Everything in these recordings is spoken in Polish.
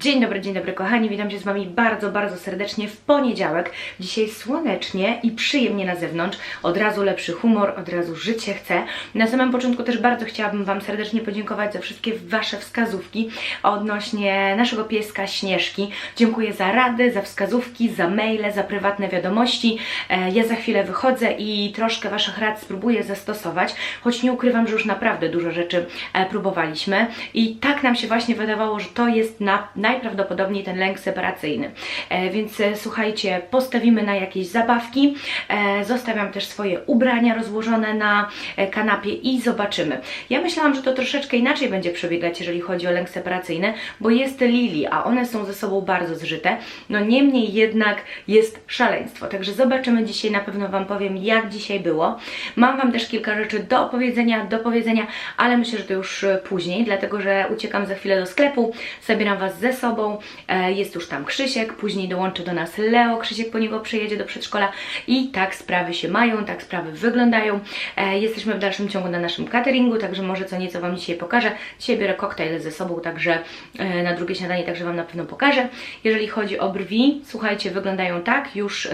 Dzień dobry, dzień dobry kochani, witam się z Wami bardzo, bardzo serdecznie w poniedziałek. Dzisiaj słonecznie i przyjemnie na zewnątrz, od razu lepszy humor, od razu życie chce. Na samym początku też bardzo chciałabym Wam serdecznie podziękować za wszystkie Wasze wskazówki odnośnie naszego pieska Śnieżki. Dziękuję za rady, za wskazówki, za maile, za prywatne wiadomości. E, Ja za chwilę wychodzę i troszkę Waszych rad spróbuję zastosować, choć nie ukrywam, że już naprawdę dużo rzeczy e, próbowaliśmy i tak nam się właśnie wydawało, że to jest na, najprawdopodobniej ten lęk separacyjny. E, więc e, słuchajcie, postawimy na jakieś zabawki, e, zostawiam też swoje ubrania rozłożone na kanapie i zobaczymy. Ja myślałam, że to troszeczkę inaczej będzie przebiegać, jeżeli chodzi o lęk separacyjny, bo jest Lili, a one są ze sobą bardzo zżyte. No niemniej jednak jest szaleństwo. Także zobaczymy dzisiaj, na pewno Wam powiem, jak dzisiaj było. Mam Wam też kilka rzeczy do opowiedzenia, do powiedzenia, ale myślę, że to już później, dlatego że uciekam za chwilę do sklepu, zabieram Was ze sobą. E, Jest już tam Krzysiek, później dołączy do nas Leo. Krzysiek po niego przyjedzie do przedszkola i tak sprawy się mają, tak sprawy wyglądają. E, Jesteśmy w dalszym ciągu na naszym cateringu, także może co nieco Wam dzisiaj pokażę. Dzisiaj biorę koktajl ze sobą, także e, na drugie śniadanie, także Wam na pewno pokażę. Jeżeli chodzi o brwi, słuchajcie, wyglądają tak, już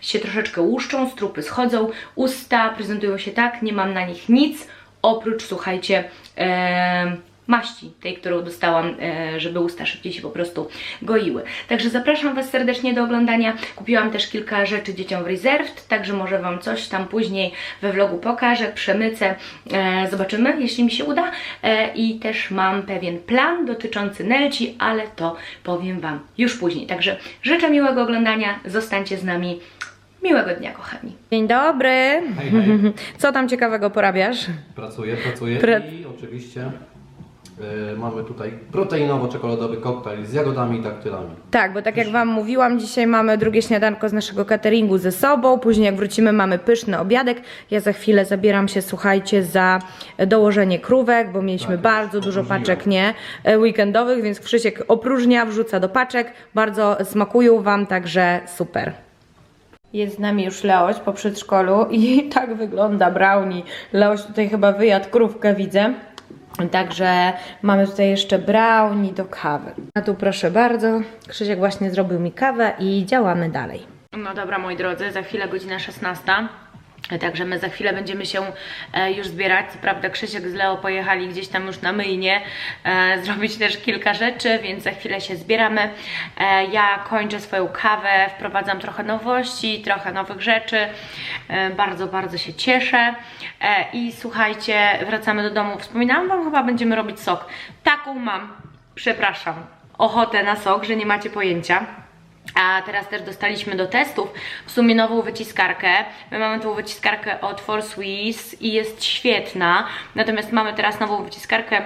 się troszeczkę łuszczą, strupy schodzą, usta prezentują się tak, nie mam na nich nic, oprócz, słuchajcie, e, maści, tej, którą dostałam, e, żeby usta szybciej się po prostu goiły. Także zapraszam Was serdecznie do oglądania. Kupiłam też kilka rzeczy dzieciom w Reserved, także może Wam coś tam później we vlogu pokażę, przemycę, e, zobaczymy, jeśli mi się uda. E, I też mam pewien plan dotyczący Nelci, ale to powiem Wam już później. Także życzę miłego oglądania, zostańcie z nami. Miłego dnia, kochani. Dzień dobry. Hej, hej. Co tam ciekawego porabiasz? Pracuję, pracuję Pra- i oczywiście mamy tutaj proteinowo-czekoladowy koktajl z jagodami i daktylami. Tak, bo tak jak Wam mówiłam, dzisiaj mamy drugie śniadanko z naszego cateringu ze sobą. Później jak wrócimy mamy pyszny obiadek. Ja za chwilę zabieram się, słuchajcie, za dołożenie krówek, bo mieliśmy Tak, bardzo dużo opróżniłem. paczek, nie, e, weekendowych, więc Krzysiek opróżnia, wrzuca do paczek. Bardzo smakują Wam, także super. Jest z nami już Leoś po przedszkolu i tak wygląda brownie. Leoś tutaj chyba wyjadł krówkę, widzę. Także mamy tutaj jeszcze brownie do kawy. A tu proszę bardzo, Krzysiek właśnie zrobił mi kawę i działamy dalej. No dobra moi drodzy, za chwilę godzina 16. Także my za chwilę będziemy się e, już zbierać. Co prawda Krzysiek z Leo pojechali gdzieś tam już na myjnie e, zrobić też kilka rzeczy, więc za chwilę się zbieramy. E, ja kończę swoją kawę, wprowadzam trochę nowości, trochę nowych rzeczy. Bardzo, bardzo się cieszę. I słuchajcie, wracamy do domu. Wspominałam Wam, chyba będziemy robić sok. Taką mam, przepraszam, ochotę na sok, że nie macie pojęcia. A teraz też dostaliśmy do testów w sumie nową wyciskarkę. My mamy tą wyciskarkę od Force Swiss i jest świetna. Natomiast mamy teraz nową wyciskarkę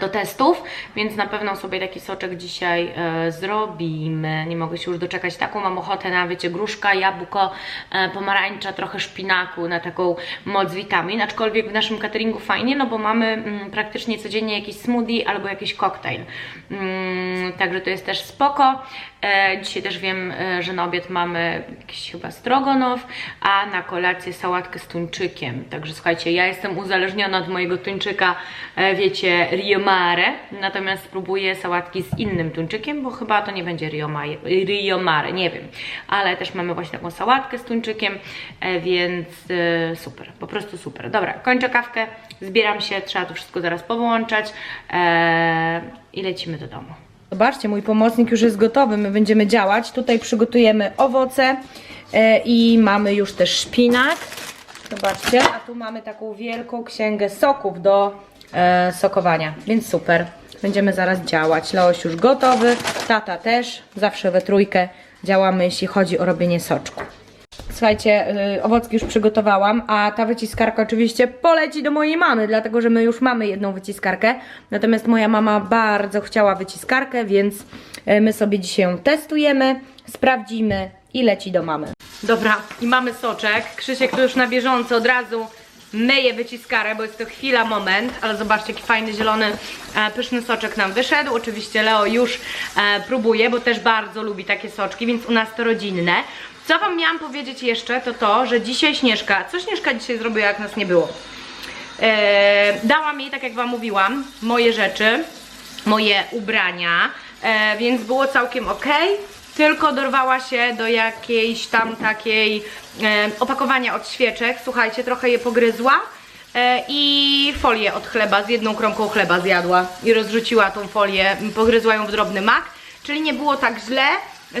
do testów, więc na pewno sobie taki soczek dzisiaj e, zrobimy. Nie mogę się już doczekać. Taką mam ochotę na, wiecie, gruszka, jabłko, e, pomarańcza, trochę szpinaku, na taką moc witamin. Aczkolwiek w naszym cateringu fajnie, no bo mamy mm, praktycznie codziennie jakiś smoothie albo jakiś koktajl. Mm, także to jest też spoko. E, dzisiaj też wiem, e, że na obiad mamy jakiś chyba strogonow, a na kolację sałatkę z tuńczykiem. Także słuchajcie, ja jestem uzależniona od mojego tuńczyka, e, wiecie, Rio Mare, natomiast spróbuję sałatki z innym tuńczykiem, bo chyba to nie będzie Rio Mare, Rio Mare nie wiem. Ale też mamy właśnie taką sałatkę z tuńczykiem, e, więc e, super, po prostu super. Dobra, kończę kawkę, zbieram się, trzeba to wszystko zaraz połączać e, i lecimy do domu. Zobaczcie, mój pomocnik już jest gotowy, my będziemy działać. Tutaj przygotujemy owoce i mamy już też szpinak. Zobaczcie, a tu mamy taką wielką księgę soków do e, sokowania, więc super. Będziemy zaraz działać. Leoś już gotowy, tata też, zawsze we trójkę działamy, jeśli chodzi o robienie soczku. Słuchajcie, y, owocki już przygotowałam, a ta wyciskarka oczywiście poleci do mojej mamy, dlatego że my już mamy jedną wyciskarkę. Natomiast moja mama bardzo chciała wyciskarkę, więc y, my sobie dzisiaj ją testujemy, sprawdzimy i leci do mamy. Dobra, i mamy soczek. Krzysiek tu już na bieżąco od razu myje wyciskarę, bo jest to chwila, moment, ale zobaczcie jaki fajny, zielony, e, pyszny soczek nam wyszedł. Oczywiście Leo już e, próbuje, bo też bardzo lubi takie soczki, więc u nas to rodzinne. Co Wam miałam powiedzieć jeszcze, to to, że dzisiaj Śnieżka, co Śnieżka dzisiaj zrobiła, jak nas nie było? E, dałam jej, tak jak Wam mówiłam, moje rzeczy, moje ubrania, e, więc było całkiem ok. Tylko dorwała się do jakiejś tam takiej e, opakowania od świeczek. Słuchajcie, trochę je pogryzła. E, I folię od chleba, z jedną kromką chleba zjadła i rozrzuciła tą folię, pogryzła ją w drobny mak, czyli nie było tak źle.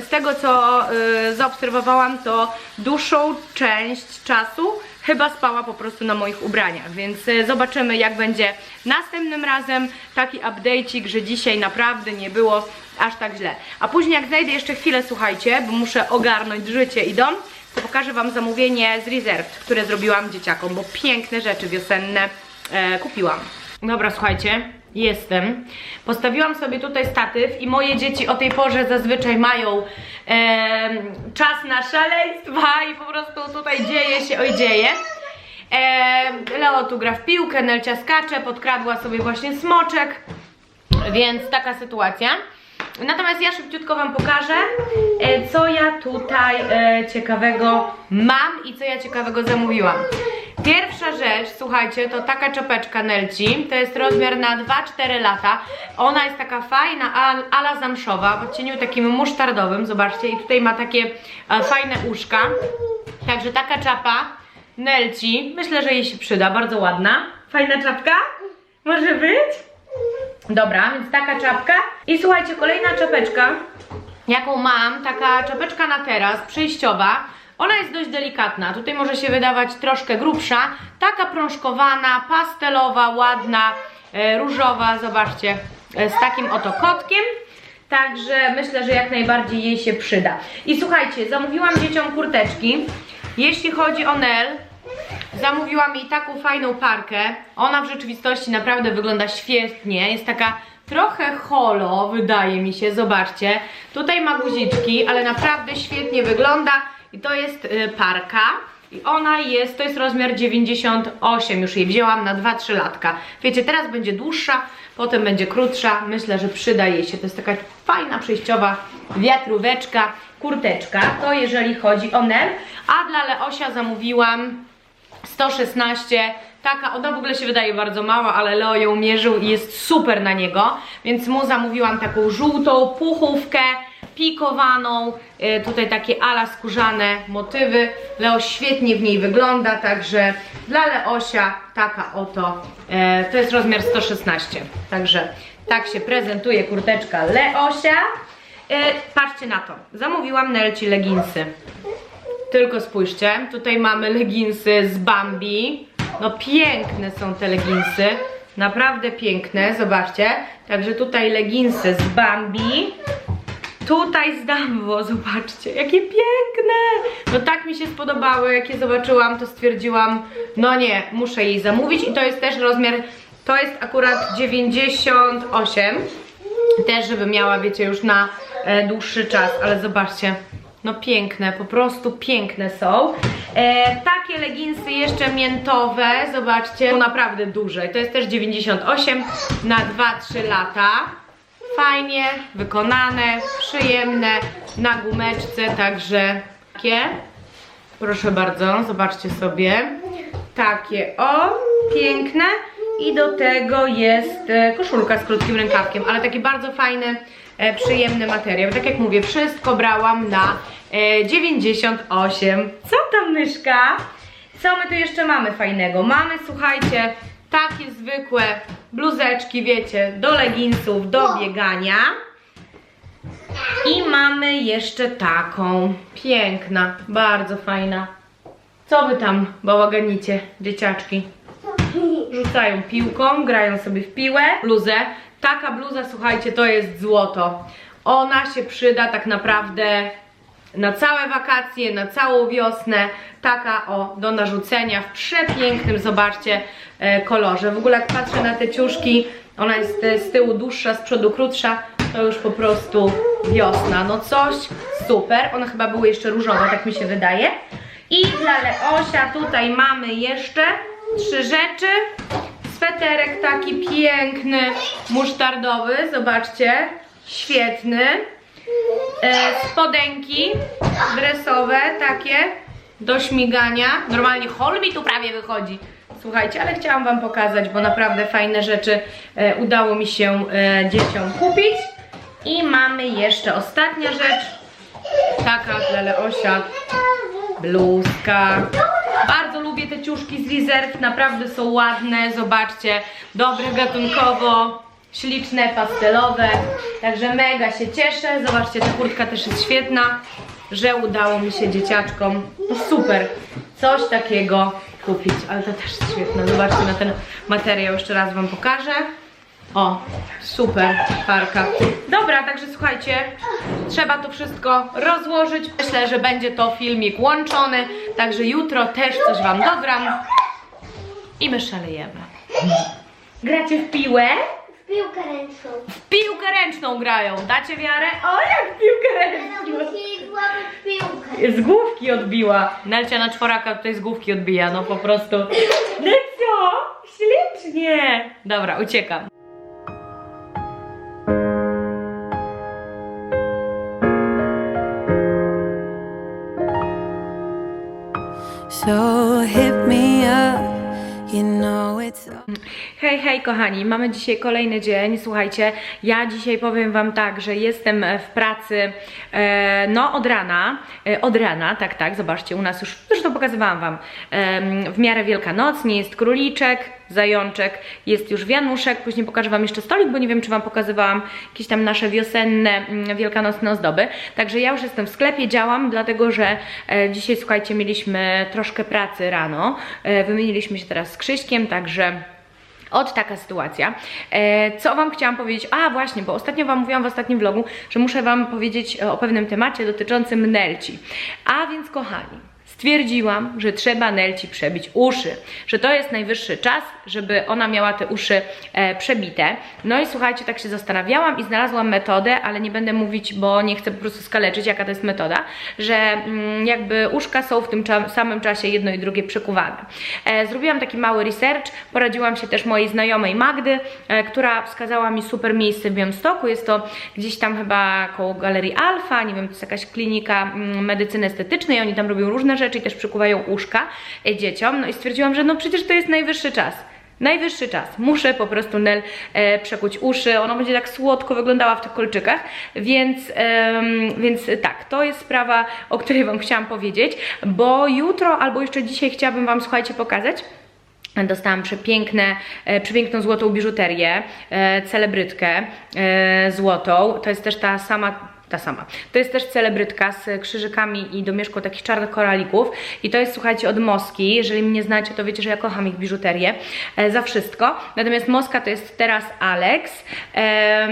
Z tego co y, zaobserwowałam, to dłuższą część czasu chyba spała po prostu na moich ubraniach, więc y, zobaczymy jak będzie następnym razem taki update'ik, że dzisiaj naprawdę nie było aż tak źle. A później jak znajdę jeszcze chwilę, słuchajcie, bo muszę ogarnąć życie i dom, to pokażę Wam zamówienie z Reserved, które zrobiłam dzieciakom, bo piękne rzeczy wiosenne e, kupiłam. Dobra, słuchajcie, jestem. Postawiłam sobie tutaj statyw i moje dzieci o tej porze zazwyczaj mają e, czas na szaleństwa i po prostu tutaj dzieje się, oj dzieje. E, Leo tu gra w piłkę, Nelcia skacze, podkradła sobie właśnie smoczek, więc taka sytuacja. Natomiast ja szybciutko Wam pokażę, e, co ja tutaj e, ciekawego mam i co ja ciekawego zamówiłam. Pierwsza rzecz, słuchajcie, to taka czapeczka Nelci, to jest rozmiar na 2-4 lata. Ona jest taka fajna, al- ala zamszowa, w odcieniu takim musztardowym, zobaczcie, i tutaj ma takie e, fajne uszka. Także taka czapa Nelci, myślę, że jej się przyda, bardzo ładna. Fajna czapka? Może być? Dobra, więc taka czapka. I słuchajcie, kolejna czapeczka, jaką mam, taka czapeczka na teraz, przejściowa. Ona jest dość delikatna, tutaj może się wydawać troszkę grubsza. Taka prążkowana, pastelowa, ładna, e, różowa, zobaczcie, e, z takim oto kotkiem. Także myślę, że jak najbardziej jej się przyda. I słuchajcie, zamówiłam dzieciom kurteczki. Jeśli chodzi o Nel, Zamówiłam jej taką fajną parkę. Ona w rzeczywistości naprawdę wygląda świetnie. Jest taka trochę holo, wydaje mi się. Zobaczcie. Tutaj ma guziczki, ale naprawdę świetnie wygląda. I to jest y, parka. I ona jest, to jest rozmiar 98, już jej wzięłam na 2-3 latka. Wiecie, teraz będzie dłuższa, potem będzie krótsza. Myślę, że przyda jej się. To jest taka fajna, przejściowa wiatróweczka, kurteczka. To jeżeli chodzi o Nel. A dla Leosia zamówiłam 116, taka, ona w ogóle się wydaje bardzo mała, ale Leo ją mierzył i jest super na niego, więc mu zamówiłam taką żółtą puchówkę, pikowaną, y, tutaj takie ala skórzane motywy, Leo świetnie w niej wygląda, także dla Leosia taka oto, e, to jest rozmiar 116, także tak się prezentuje kurteczka Leosia. E, patrzcie na to, zamówiłam Nelci leginsy. Tylko spójrzcie, tutaj mamy leginsy z Bambi. No piękne są te leginsy. Naprawdę piękne, zobaczcie. Także tutaj leginsy z Bambi. Tutaj z Dumbo, zobaczcie, jakie piękne! No tak mi się spodobały, jak je zobaczyłam, to stwierdziłam, no nie, muszę jej zamówić i to jest też rozmiar, to jest akurat 98, też żeby miała, wiecie, już na e, dłuższy czas, ale zobaczcie, no piękne, po prostu piękne są. E, takie leginsy jeszcze miętowe, zobaczcie, są naprawdę duże. To jest też 98 na 2-3 lata. Fajnie wykonane, przyjemne, na gumeczce, także takie. Proszę bardzo, zobaczcie sobie. Takie, o, piękne. I do tego jest e, koszulka z krótkim rękawkiem, ale taki bardzo fajny, e, przyjemny materiał. Tak jak mówię, wszystko brałam na e, 98. Co tam, myszka? Co my tu jeszcze mamy fajnego? Mamy, słuchajcie, takie zwykłe bluzeczki, wiecie, do leginsów, do biegania. I mamy jeszcze taką, piękna, bardzo fajna. Co wy tam bałaganicie, dzieciaczki? Rzucają piłką, grają sobie w piłę. Bluzę. Taka bluza, słuchajcie, to jest złoto. Ona się przyda tak naprawdę na całe wakacje, na całą wiosnę. Taka o, do narzucenia w przepięknym, zobaczcie, e, kolorze. W ogóle jak patrzę na te ciuszki, ona jest z tyłu dłuższa, z przodu krótsza, to już po prostu wiosna. No coś super. One chyba były jeszcze różowe, tak mi się wydaje. I dla Leosia tutaj mamy jeszcze trzy rzeczy. Sweterek taki piękny, musztardowy, zobaczcie, świetny. E, spodenki dresowe takie do śmigania. Normalnie hol mi tu prawie wychodzi. Słuchajcie, ale chciałam Wam pokazać, bo naprawdę fajne rzeczy e, udało mi się e, dzieciom kupić. I mamy jeszcze ostatnia rzecz. Taka dla Leosia. Bluzka. Bardzo lubię te ciuszki z rezerw, naprawdę są ładne, zobaczcie, dobre gatunkowo, śliczne, pastelowe, także mega się cieszę, zobaczcie, ta kurtka też jest świetna, że udało mi się dzieciaczkom, super, coś takiego kupić, ale to też jest świetne, zobaczcie na ten materiał, jeszcze raz wam pokażę. O, super parka. Dobra, także słuchajcie, trzeba to wszystko rozłożyć. Myślę, że będzie to filmik łączony, także jutro też coś wam dogram i my szalejemy. Gracie w piłę? W piłkę ręczną. W piłkę ręczną grają. Dacie wiarę? O, jak w piłkę ręczną. musieli złapać piłkę. Z główki odbiła. Nelcia na czworaka tutaj z główki odbija, no po prostu. Nelcio, ślicznie. Dobra, uciekam. So hit me up, you know it's Hej, hej kochani, mamy dzisiaj kolejny dzień. Słuchajcie, ja dzisiaj powiem Wam tak, że jestem w pracy e, no od rana, e, od rana, tak, tak, zobaczcie, u nas już, zresztą pokazywałam Wam, em, w miarę wielkanocnie, jest króliczek, zajączek, jest już wianuszek, później pokażę Wam jeszcze stolik, bo nie wiem, czy Wam pokazywałam jakieś tam nasze wiosenne, mm, wielkanocne ozdoby. Także ja już jestem w sklepie, działam, dlatego że e, dzisiaj, słuchajcie, mieliśmy troszkę pracy rano, e, wymieniliśmy się teraz z Krzyśkiem, także... Od taka sytuacja. E, co Wam chciałam powiedzieć? A właśnie, bo ostatnio Wam mówiłam w ostatnim vlogu, że muszę Wam powiedzieć e, o pewnym temacie dotyczącym Nelci. A więc kochani, stwierdziłam, że trzeba Nelci przebić uszy, że to jest najwyższy czas, żeby ona miała te uszy e, przebite. No i słuchajcie, tak się zastanawiałam i znalazłam metodę, ale nie będę mówić, bo nie chcę po prostu skaleczyć, jaka to jest metoda, że mm, jakby uszka są w tym cza- samym czasie jedno i drugie przekuwane. E, zrobiłam taki mały research, poradziłam się też mojej znajomej Magdy, e, która wskazała mi super miejsce w Białymstoku, jest to gdzieś tam chyba koło Galerii Alfa, nie wiem, to jest jakaś klinika mm, medycyny estetycznej, oni tam robią różne rzeczy i też przykuwają uszka e, dzieciom, no i stwierdziłam, że no przecież to jest najwyższy czas. Najwyższy czas. Muszę po prostu Nel e, przekuć uszy. Ona będzie tak słodko wyglądała w tych kolczykach, więc, em, więc tak, to jest sprawa, o której Wam chciałam powiedzieć, bo jutro albo jeszcze dzisiaj chciałabym Wam, słuchajcie, pokazać. Dostałam przepiękne, e, przepiękną złotą biżuterię, e, celebrytkę e, złotą. To jest też ta sama ta sama. To jest też celebrytka z krzyżykami i domieszką takich czarnych koralików. I to jest, słuchajcie, od Moski. Jeżeli mnie znacie, to wiecie, że ja kocham ich biżuterię e, za wszystko. Natomiast Moska to jest teraz Alex em,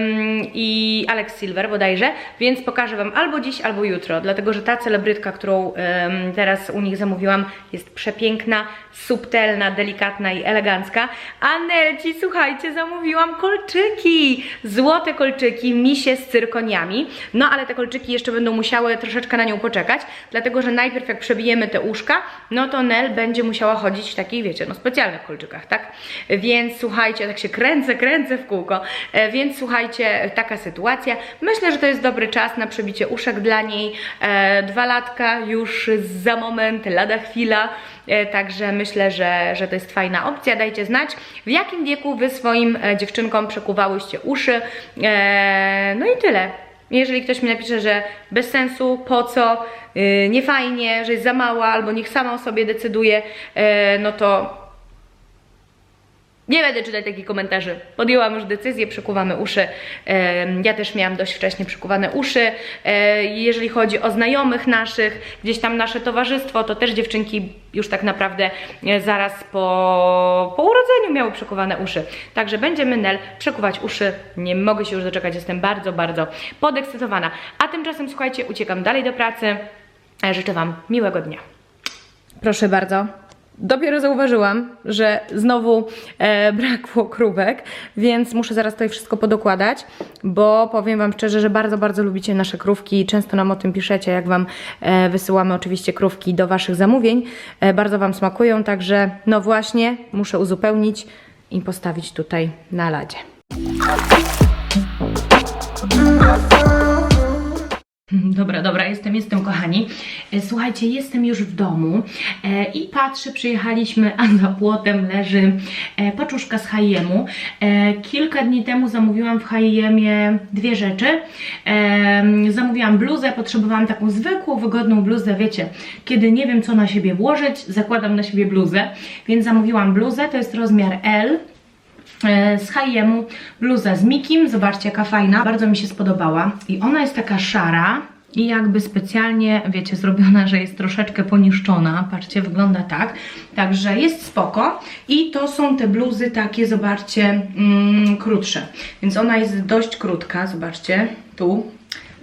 i Alex Silver bodajże, więc pokażę Wam albo dziś, albo jutro, dlatego że ta celebrytka, którą em, teraz u nich zamówiłam, jest przepiękna, subtelna, delikatna i elegancka. A Nelci, słuchajcie, zamówiłam kolczyki, złote kolczyki, misie z cyrkoniami. No ale te kolczyki jeszcze będą musiały troszeczkę na nią poczekać, dlatego że najpierw jak przebijemy te uszka, no to Nel będzie musiała chodzić w takich, wiecie, no specjalnych kolczykach, tak? Więc słuchajcie, tak się kręcę, kręcę w kółko, e, więc słuchajcie, taka sytuacja. Myślę, że to jest dobry czas na przebicie uszek dla niej. E, dwa latka już za moment, lada chwila, e, także myślę, że, że to jest fajna opcja. Dajcie znać, w jakim wieku Wy swoim dziewczynkom przekuwałyście uszy. No i tyle. Jeżeli ktoś mi napisze, że bez sensu, po co, yy, nie fajnie, że jest za mała, albo niech sama o sobie decyduje, yy, no to nie będę czytać takich komentarzy. Podjęłam już decyzję, przekuwamy uszy. Ja też miałam dość wcześnie przekuwane uszy. E, Jeżeli chodzi o znajomych naszych, gdzieś tam nasze towarzystwo, to też dziewczynki już tak naprawdę e, zaraz po, po urodzeniu miały przekuwane uszy. Także będziemy Nel przekuwać uszy. Nie mogę się już doczekać, jestem bardzo, bardzo podekscytowana. A tymczasem słuchajcie, uciekam dalej do pracy. E, Życzę Wam miłego dnia. Proszę bardzo. Dopiero zauważyłam, że znowu e, brakło krówek, więc muszę zaraz tutaj wszystko podokładać, bo powiem Wam szczerze, że bardzo, bardzo lubicie nasze krówki i często nam o tym piszecie, jak Wam e, wysyłamy oczywiście krówki do Waszych zamówień. E, bardzo Wam smakują, także no właśnie, muszę uzupełnić i postawić tutaj na ladzie. Dobra, dobra, jestem, jestem, kochani. E, Słuchajcie, jestem już w domu e, i patrzę, przyjechaliśmy, a za płotem leży e, paczuszka z H&M-u. Kilka dni temu zamówiłam w H&M-ie dwie rzeczy. Zamówiłam bluzę, potrzebowałam taką zwykłą, wygodną bluzę, wiecie, kiedy nie wiem, co na siebie włożyć, zakładam na siebie bluzę, więc zamówiłam bluzę, to jest rozmiar L z H&M-u bluza z Mikim, zobaczcie jaka fajna, bardzo mi się spodobała. I ona jest taka szara i jakby specjalnie, wiecie, zrobiona, że jest troszeczkę poniszczona, patrzcie, wygląda tak, także jest spoko. I to są te bluzy takie, zobaczcie, mm, krótsze, więc ona jest dość krótka, zobaczcie, tu,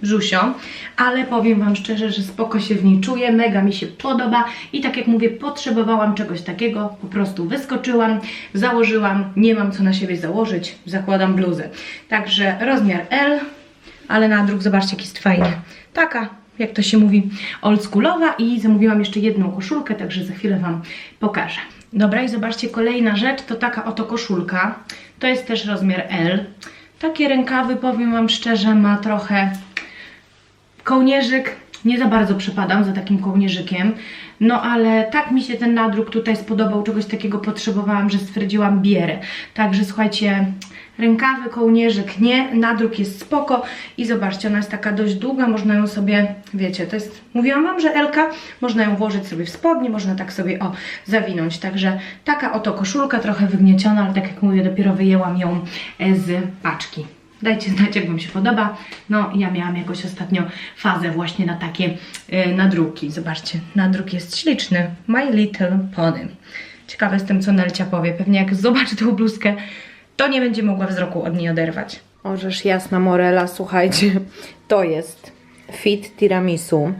brzusio, ale powiem Wam szczerze, że spoko się w niej czuję, mega mi się podoba i tak jak mówię, potrzebowałam czegoś takiego, po prostu wyskoczyłam, założyłam, nie mam co na siebie założyć, zakładam bluzę. Także rozmiar L, ale nadruk, zobaczcie, jaki jest fajny. Taka, jak to się mówi, oldschoolowa i zamówiłam jeszcze jedną koszulkę, także za chwilę Wam pokażę. Dobra i zobaczcie, kolejna rzecz to taka oto koszulka. To jest też rozmiar L. Takie rękawy, powiem Wam szczerze, ma trochę kołnierzyk, nie za bardzo przepadam za takim kołnierzykiem, no ale tak mi się ten nadruk tutaj spodobał, czegoś takiego potrzebowałam, że stwierdziłam bierę. Także słuchajcie, rękawy, kołnierzyk nie, nadruk jest spoko i zobaczcie, ona jest taka dość długa, można ją sobie, wiecie, to jest, mówiłam Wam, że Elka, można ją włożyć sobie w spodnie, można tak sobie, o, zawinąć, także taka oto koszulka, trochę wygnieciona, ale tak jak mówię, dopiero wyjęłam ją e, z paczki. Dajcie znać, jak Wam się podoba. No, ja miałam jakoś ostatnio fazę właśnie na takie y, nadruki. Zobaczcie, nadruk jest śliczny. My Little Pony. Ciekawa jestem, co Nelcia powie. Pewnie jak zobaczy tą bluzkę, to nie będzie mogła wzroku od niej oderwać. Orzesz jasna Morela, słuchajcie, to jest fit tiramisu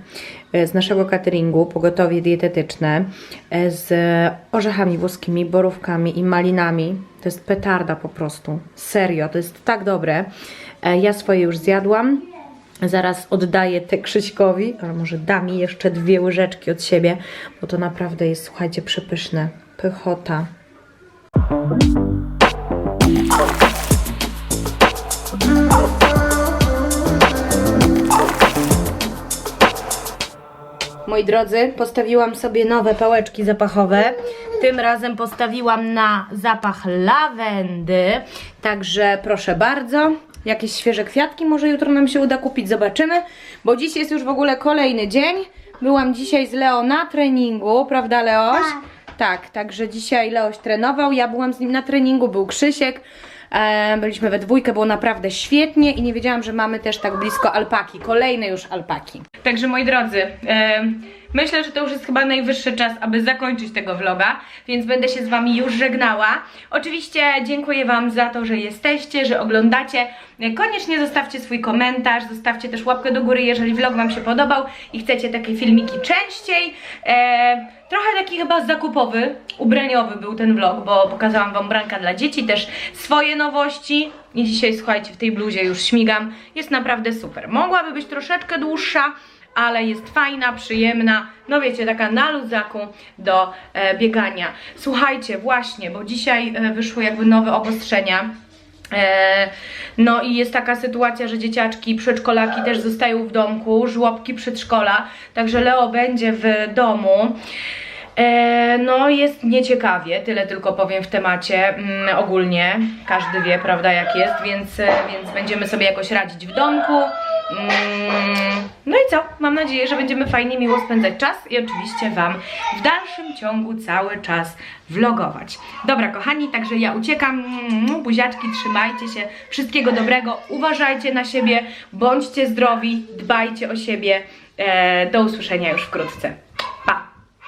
e, z naszego cateringu, pogotowie dietetyczne e, z orzechami włoskimi, borówkami i malinami. To jest petarda po prostu. Serio, to jest tak dobre. E, Ja swoje już zjadłam. Zaraz oddaję te Krzyśkowi, ale może da mi jeszcze dwie łyżeczki od siebie, bo to naprawdę jest, słuchajcie, przepyszne. Pychota. Moi drodzy, postawiłam sobie nowe pałeczki zapachowe. Tym razem postawiłam na zapach lawendy. Także proszę bardzo. Jakieś świeże kwiatki może jutro nam się uda kupić, zobaczymy. Bo dziś jest już w ogóle kolejny dzień. Byłam dzisiaj z Leo na treningu, prawda Leoś? Tak, także dzisiaj Leoś trenował, ja byłam z nim na treningu, był Krzysiek. E, byliśmy we dwójkę, było naprawdę świetnie i nie wiedziałam, że mamy też tak blisko alpaki, kolejne już alpaki. Także moi drodzy, myślę, że to już jest chyba najwyższy czas, aby zakończyć tego vloga, więc będę się z Wami już żegnała. Oczywiście dziękuję Wam za to, że jesteście, że oglądacie. Koniecznie zostawcie swój komentarz, zostawcie też łapkę do góry, jeżeli vlog Wam się podobał i chcecie takie filmiki częściej. E, trochę taki chyba zakupowy, ubraniowy był ten vlog, bo pokazałam Wam branka dla dzieci, też swoje nowości. I dzisiaj, słuchajcie, w tej bluzie już śmigam. Jest naprawdę super. Mogłaby być troszeczkę dłuższa, ale jest fajna, przyjemna, no wiecie, taka na luzaku do e, biegania. Słuchajcie, właśnie, bo dzisiaj e, wyszły jakby nowe obostrzenia. E, No i jest taka sytuacja, że dzieciaczki, przedszkolaki też zostają w domku, żłobki przedszkola, także Leo będzie w domu. E, no jest nieciekawie, tyle tylko powiem w temacie mm, ogólnie, każdy wie, prawda jak jest, więc, e, więc będziemy sobie jakoś radzić w domku. Mm, no i co? Mam nadzieję, że będziemy fajnie, miło spędzać czas i oczywiście Wam w dalszym ciągu cały czas vlogować. Dobra kochani, także ja uciekam, Mm, buziaczki, trzymajcie się, wszystkiego dobrego, uważajcie na siebie, bądźcie zdrowi, dbajcie o siebie, e, do usłyszenia już wkrótce.